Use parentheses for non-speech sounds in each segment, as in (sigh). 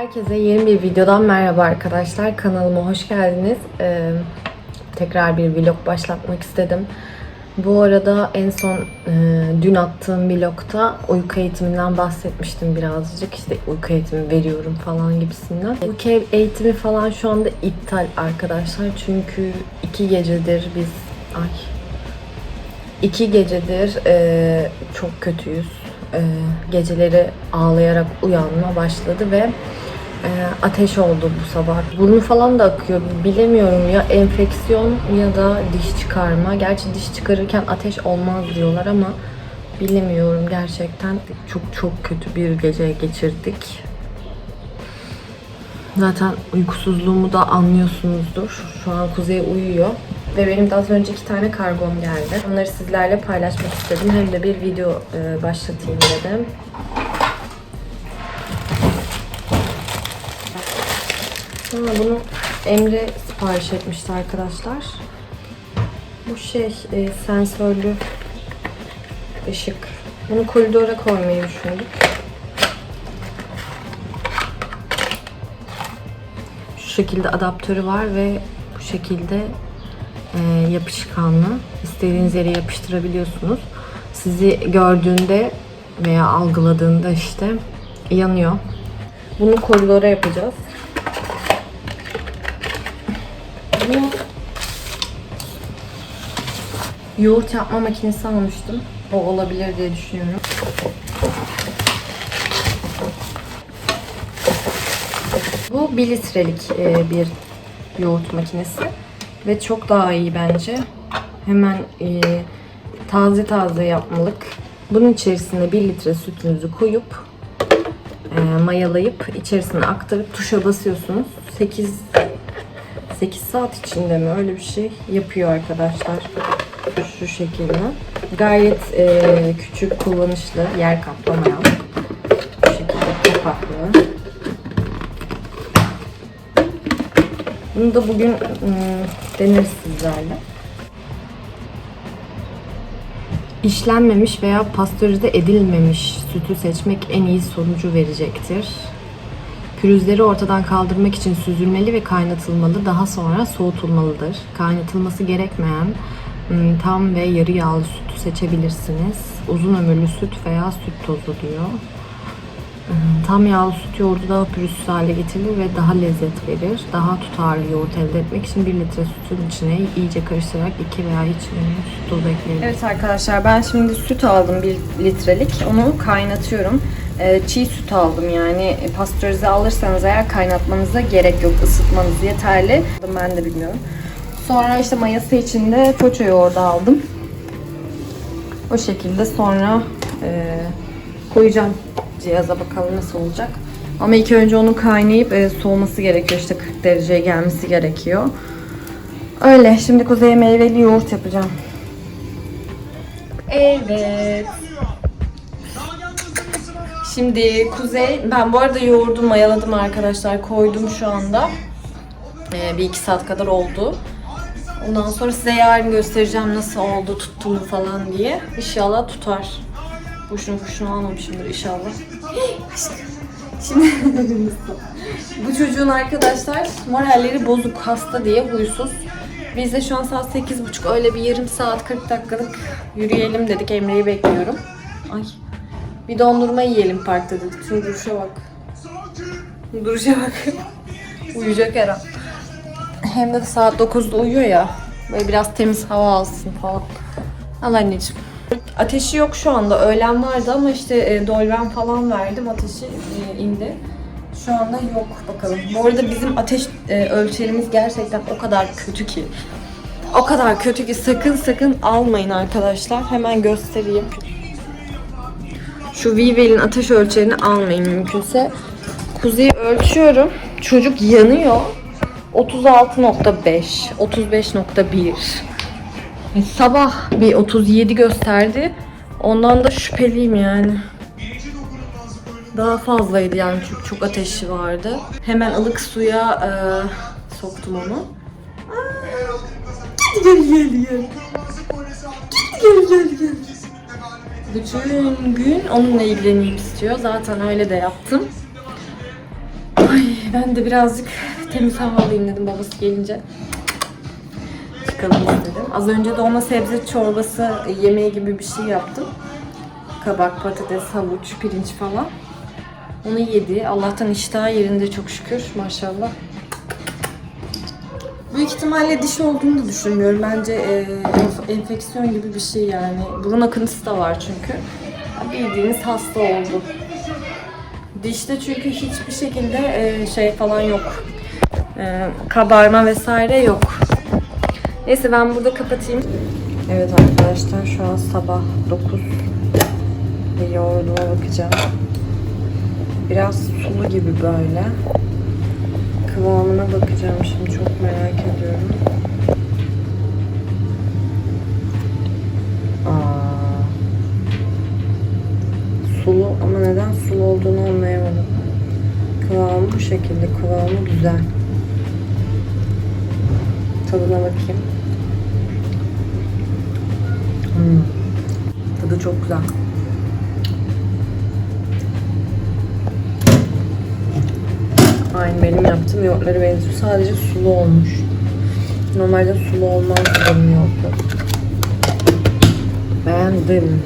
Herkese yeni bir videodan merhaba arkadaşlar. Kanalıma hoş geldiniz. Ee, tekrar bir vlog başlatmak istedim. Bu arada en son e, dün attığım vlogta uyku eğitiminden bahsetmiştim birazcık. İşte uyku eğitimi veriyorum falan gibisinden. Uyku eğitimi falan şu anda iptal arkadaşlar. Çünkü iki gecedir biz... Ay İki gecedir e, çok kötüyüz. E, geceleri ağlayarak uyanma başladı ve ateş oldu bu sabah. Burnu falan da akıyor. Bilemiyorum ya enfeksiyon ya da diş çıkarma. Gerçi diş çıkarırken ateş olmaz diyorlar ama bilemiyorum gerçekten. Çok çok kötü bir gece geçirdik. Zaten uykusuzluğumu da anlıyorsunuzdur. Şu an Kuzey uyuyor. Ve benim de az önce iki tane kargom geldi. Onları sizlerle paylaşmak istedim. Hem de bir video e, başlatayım dedim. Ha, bunu Emre sipariş etmişti arkadaşlar. Bu şey e, sensörlü ışık. Bunu koridora koymayı düşündük. Şu şekilde adaptörü var ve bu şekilde e, yapışkanlı. İstediğiniz yere yapıştırabiliyorsunuz. Sizi gördüğünde veya algıladığında işte yanıyor. Bunu koridora yapacağız. Yoğurt yapma makinesi almıştım. O olabilir diye düşünüyorum. Bu 1 litrelik e, bir yoğurt makinesi ve çok daha iyi bence. Hemen e, taze taze yapmalık. Bunun içerisine 1 litre sütünüzü koyup e, mayalayıp içerisine aktarıp tuşa basıyorsunuz. 8 8 saat içinde mi öyle bir şey yapıyor arkadaşlar. Şu şekilde. Gayet e, küçük, kullanışlı, yer kaplamayan. Bu şekilde kapaklı. Bunu da bugün ım, deneriz sizlerle. İşlenmemiş veya pastörize edilmemiş sütü seçmek en iyi sonucu verecektir. Pürüzleri ortadan kaldırmak için süzülmeli ve kaynatılmalı, daha sonra soğutulmalıdır. Kaynatılması gerekmeyen tam ve yarı yağlı sütü seçebilirsiniz. Uzun ömürlü süt veya süt tozu diyor. Tam yağlı süt yoğurdu daha pürüzsüz hale getirilir ve daha lezzet verir. Daha tutarlı yoğurt elde etmek için 1 litre sütün içine iyice karıştırarak 2 veya hiç süt tozu ekleyebilirsiniz. Evet arkadaşlar ben şimdi süt aldım 1 litrelik. Onu kaynatıyorum. Ee, çiğ süt aldım yani pastörize alırsanız eğer kaynatmanıza gerek yok. ısıtmanız yeterli. Ben de bilmiyorum. Sonra işte mayası için de poço yoğurdu aldım. O şekilde sonra e, koyacağım cihaza bakalım nasıl olacak. Ama ilk önce onun kaynayıp e, soğuması gerekiyor. İşte 40 dereceye gelmesi gerekiyor. Öyle. Şimdi kuzeye meyveli yoğurt yapacağım. Evet. Şimdi kuzey, ben bu arada yoğurdu mayaladım arkadaşlar. Koydum şu anda. Ee, bir iki saat kadar oldu. Ondan sonra size yarın göstereceğim nasıl oldu, tuttu mu falan diye. İnşallah tutar. Boşuna boşuna almamışımdır inşallah. (gasps) Şimdi (laughs) bu çocuğun arkadaşlar moralleri bozuk, hasta diye huysuz. Biz de şu an saat 8.30 öyle bir yarım saat 40 dakikalık yürüyelim dedik. Emre'yi bekliyorum. Ay. Bir dondurma yiyelim parkta dedik. Şunun duruşa bak. Duruşa bak. Uyuyacak her an. Hem de saat 9'da uyuyor ya. Böyle biraz temiz hava alsın falan. Al anneciğim. Ateşi yok şu anda. Öğlen vardı ama işte e, dolven falan verdim. Ateşi e, indi. Şu anda yok bakalım. Bu arada bizim ateş e, ölçerimiz gerçekten o kadar kötü ki. O kadar kötü ki sakın sakın almayın arkadaşlar. Hemen göstereyim. Şu Vivel'in ateş ölçerini almayın mümkünse. Kuzeyi ölçüyorum. Çocuk yanıyor. 36.5, 35.1. Sabah bir 37 gösterdi. Ondan da şüpheliyim yani. Daha fazlaydı yani çünkü çok ateşi vardı. Hemen ılık suya e, soktum onu. Aa, Gel gel gel. Bütün gün onunla ilgileneyim istiyor. Zaten öyle de yaptım. Ay Ben de birazcık temiz hava alayım dedim babası gelince. Çıkalım istedim. Az önce de ona sebze çorbası yemeği gibi bir şey yaptım. Kabak, patates, havuç, pirinç falan. Onu yedi. Allah'tan iştahı yerinde çok şükür maşallah. Büyük ihtimalle diş olduğunu da düşünmüyorum. Bence e, enf- enfeksiyon gibi bir şey yani. Burun akıntısı da var çünkü. Bildiğiniz hasta oldu. Dişte çünkü hiçbir şekilde e, şey falan yok. E, kabarma vesaire yok. Neyse ben burada kapatayım. Evet arkadaşlar şu an sabah 9 ve bakacağım. Biraz sulu gibi böyle. Kıvamına bakacağım şimdi çok merak ediyorum. Aa. Sulu ama neden sulu olduğunu anlayamadım. Kıvamı bu şekilde. Kıvamı güzel. Tadına bakayım. Benziyor. Sadece sulu olmuş. Normalde sulu olmaz benim yoğurtlar. Beğendim.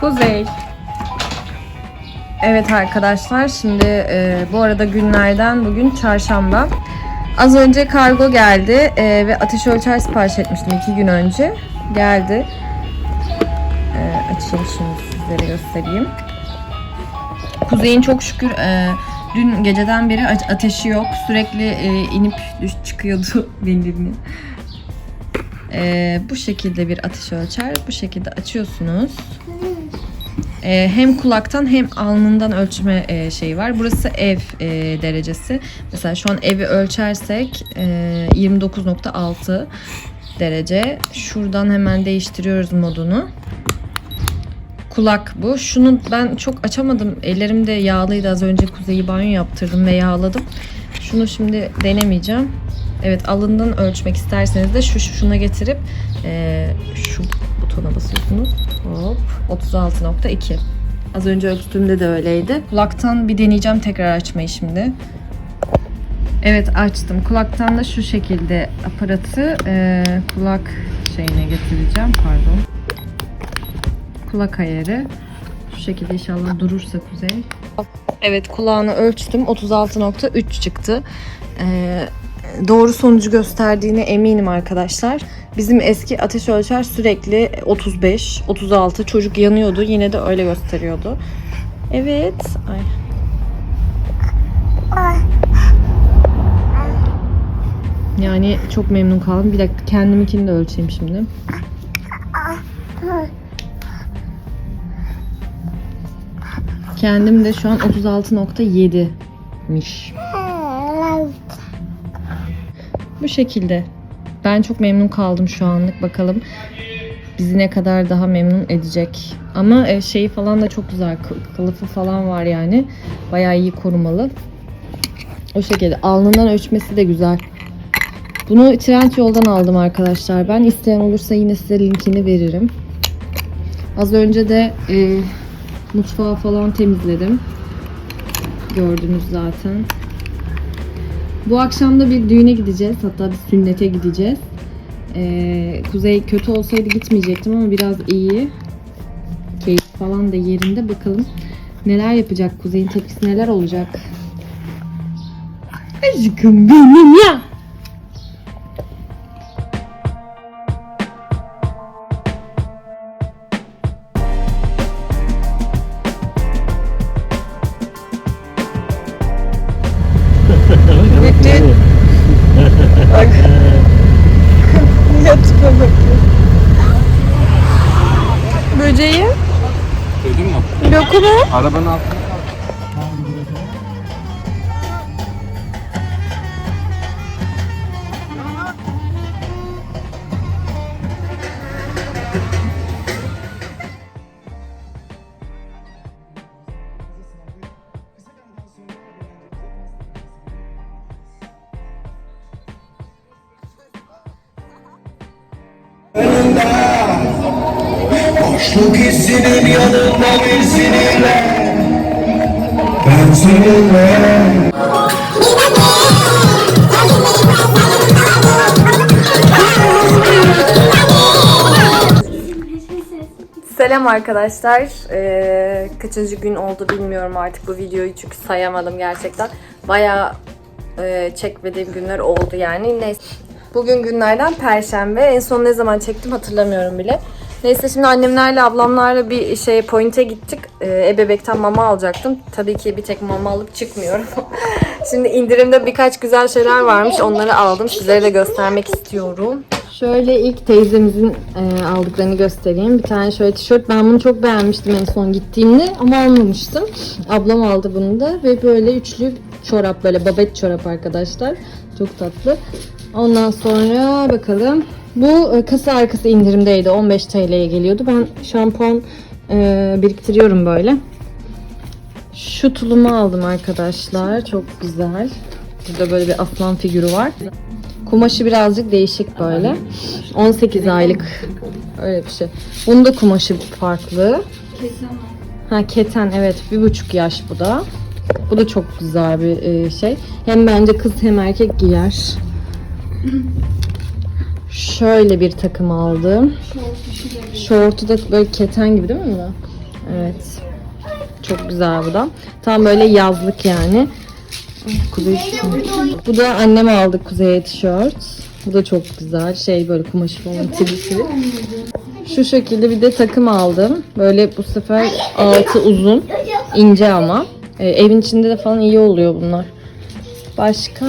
Kuzey. Evet arkadaşlar şimdi e, bu arada günlerden bugün çarşamba. Az önce kargo geldi e, ve ateş ölçer sipariş etmiştim iki gün önce. Geldi. E, açayım şimdi sizlere göstereyim. Kuzey'in çok şükür e, dün geceden beri ateşi yok. Sürekli e, inip çıkıyordu (laughs) belirli. E, bu şekilde bir ateş ölçer. Bu şekilde açıyorsunuz. Ee, hem kulaktan hem alnından ölçme e, şeyi var. Burası ev e, derecesi. Mesela şu an evi ölçersek e, 29.6 derece. Şuradan hemen değiştiriyoruz modunu. Kulak bu. Şunu ben çok açamadım. Ellerim de yağlıydı. Az önce kuzeyi banyo yaptırdım ve yağladım. Şunu şimdi denemeyeceğim. Evet alından ölçmek isterseniz de şu şuna getirip e, şu butona basıyorsunuz. Hop 36.2. Az önce ölçtüğümde de öyleydi. Kulaktan bir deneyeceğim tekrar açmayı şimdi. Evet açtım. Kulaktan da şu şekilde aparatı e, kulak şeyine getireceğim. Pardon. Kulak ayarı. Şu şekilde inşallah durursa kuzey. Evet kulağını ölçtüm. 36.3 çıktı. Ee, doğru sonucu gösterdiğine eminim arkadaşlar. Bizim eski ateş ölçer sürekli 35, 36 çocuk yanıyordu. Yine de öyle gösteriyordu. Evet. Ay. Yani çok memnun kaldım. Bir dakika kendiminkini de ölçeyim şimdi. Kendim de şu an 36.7'miş. Bu şekilde. Ben çok memnun kaldım şu anlık. Bakalım bizi ne kadar daha memnun edecek. Ama e, şeyi falan da çok güzel. Kı- Kılıfı falan var yani. Bayağı iyi korumalı. O şekilde. Alnından ölçmesi de güzel. Bunu Trendyol'dan aldım arkadaşlar. Ben isteyen olursa yine size linkini veririm. Az önce de e, mutfağı falan temizledim. Gördünüz zaten. Bu akşam da bir düğüne gideceğiz. Hatta bir sünnete gideceğiz. Ee, Kuzey kötü olsaydı gitmeyecektim ama biraz iyi. Keyif falan da yerinde. Bakalım neler yapacak Kuzey'in tepkisi neler olacak. Aşkım benim ya. Bak. (laughs) Yatıpa bakıyor. Böceği, Duydun mu? lokumu. Arabanın altında Şu kişinin yanında bir Ben seninle Selam arkadaşlar. Ee, kaçıncı gün oldu bilmiyorum artık bu videoyu çünkü sayamadım gerçekten. Bayağı e, çekmediğim günler oldu yani. Neyse. Bugün günlerden perşembe. En son ne zaman çektim hatırlamıyorum bile. Neyse şimdi annemlerle ablamlarla bir şey pointe gittik. Ee, ebebekten mama alacaktım. Tabii ki bir tek mama alıp çıkmıyorum. (laughs) şimdi indirimde birkaç güzel şeyler varmış. Onları aldım. Sizlere de göstermek istiyorum. Şöyle ilk teyzemizin e, aldıklarını göstereyim. Bir tane şöyle tişört. Ben bunu çok beğenmiştim en son gittiğimde ama almamıştım. Ablam aldı bunu da ve böyle üçlü çorap böyle babet çorap arkadaşlar. Çok tatlı. Ondan sonra bakalım. Bu e, kasa arkası indirimdeydi. 15 TL'ye geliyordu. Ben şampuan e, biriktiriyorum böyle. Şu tulumu aldım arkadaşlar. Çok güzel. Burada böyle bir aslan figürü var. Kumaşı birazcık değişik böyle. 18 aylık öyle bir şey. Bunun da kumaşı farklı. Ha keten evet bir buçuk yaş bu da. Bu da çok güzel bir e, şey. Hem bence kız hem erkek giyer. Şöyle bir takım aldım. Şortu da böyle keten gibi değil mi? bu? Evet. Çok güzel bu da. Tam böyle yazlık yani. Kuzey Bu da annem aldı Kuzey'e tişört. Bu da çok güzel. Şey böyle kumaşı falan tirisi. Şu şekilde bir de takım aldım. Böyle bu sefer altı uzun. ince ama. Ee, evin içinde de falan iyi oluyor bunlar. Başka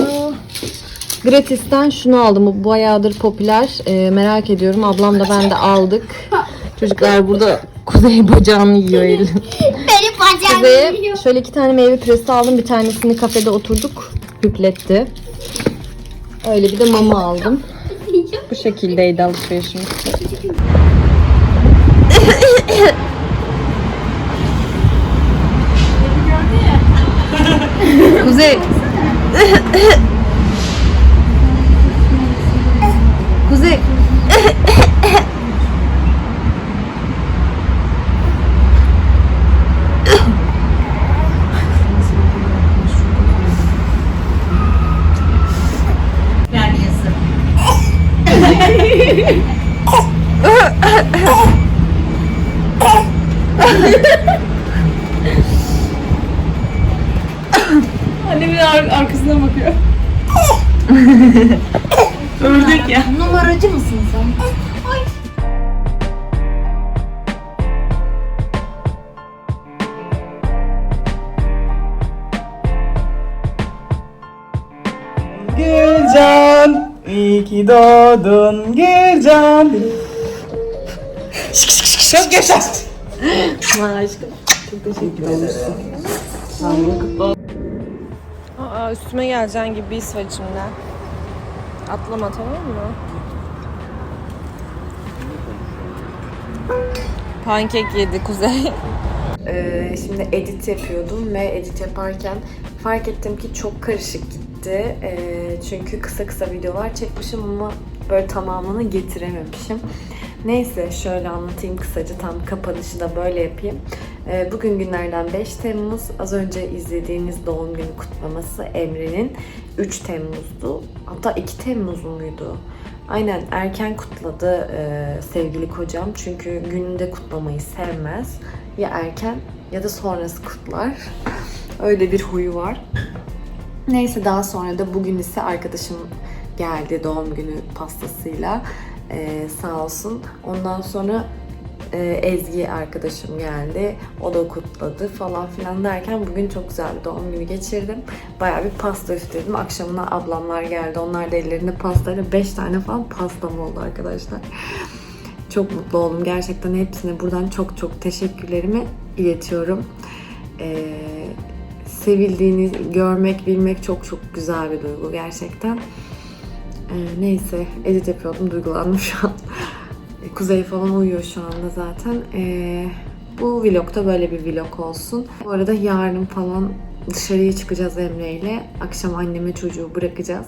Gratis'ten şunu aldım. Bu bayağıdır popüler. Ee, merak ediyorum. Ablam da ben de aldık. Çocuklar burada Kuzey bacağını yiyor elin. Benim bacağım Ve yiyor. şöyle iki tane meyve püresi aldım. Bir tanesini kafede oturduk. Hüpletti. Öyle bir de mama aldım. Bu şekildeydi alışverişimiz. Kuzey. Annemin ar- arkasından bakıyor. Ördek ya. Numaracı mısın sen? Ki doğdun Gülcan. Çok yaşa. Aa, üstüme geleceğin gibi bir his var içimde. Atlama tamam mı? Pankek yedi Kuzey. Ee, şimdi edit yapıyordum ve edit yaparken fark ettim ki çok karışık gitti. Ee, çünkü kısa kısa videolar çekmişim ama böyle tamamını getirememişim. Neyse şöyle anlatayım kısaca tam kapanışı da böyle yapayım. Ee, bugün günlerden 5 Temmuz. Az önce izlediğiniz doğum günü kutlaması Emre'nin 3 Temmuz'du. Hatta 2 Temmuz muydu? Aynen erken kutladı e, sevgili kocam. Çünkü gününde kutlamayı sevmez. Ya erken ya da sonrası kutlar. Öyle bir huyu var. Neyse daha sonra da bugün ise arkadaşım geldi doğum günü pastasıyla. Ee, sağ olsun. Ondan sonra e, Ezgi arkadaşım geldi. O da kutladı falan filan derken bugün çok güzel bir doğum günü geçirdim. Bayağı bir pasta üfledim. Akşamına ablamlar geldi. Onlar da ellerinde pastayla 5 tane falan pastam oldu arkadaşlar. Çok mutlu oldum. Gerçekten hepsine buradan çok çok teşekkürlerimi iletiyorum. Ee, sevildiğini görmek, bilmek çok çok güzel bir duygu gerçekten. Ee, neyse, edit yapıyordum, duygulandım şu an. (laughs) E, Kuzey falan uyuyor şu anda zaten. Ee, bu vlogda böyle bir vlog olsun. Bu arada yarın falan dışarıya çıkacağız Emre ile. Akşam anneme çocuğu bırakacağız.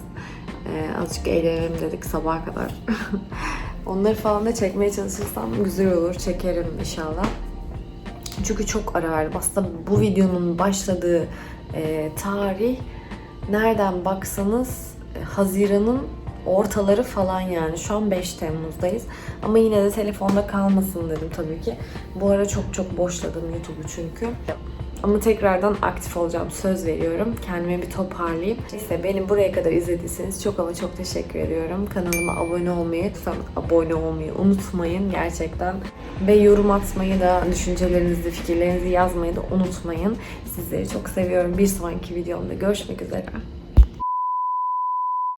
Ee, azıcık eğlenelim dedik sabaha kadar. (laughs) Onları falan da çekmeye çalışırsam güzel olur. Çekerim inşallah. Çünkü çok ararım. Aslında bu videonun başladığı e, tarih nereden baksanız e, Haziran'ın ortaları falan yani. Şu an 5 Temmuz'dayız. Ama yine de telefonda kalmasın dedim tabii ki. Bu ara çok çok boşladım YouTube'u çünkü. Ama tekrardan aktif olacağım. Söz veriyorum. Kendime bir toparlayayım. Neyse beni buraya kadar izlediyseniz çok ama çok teşekkür ediyorum. Kanalıma abone olmayı, lütfen abone olmayı unutmayın gerçekten. Ve yorum atmayı da, düşüncelerinizi, fikirlerinizi yazmayı da unutmayın. Sizleri çok seviyorum. Bir sonraki videomda görüşmek üzere.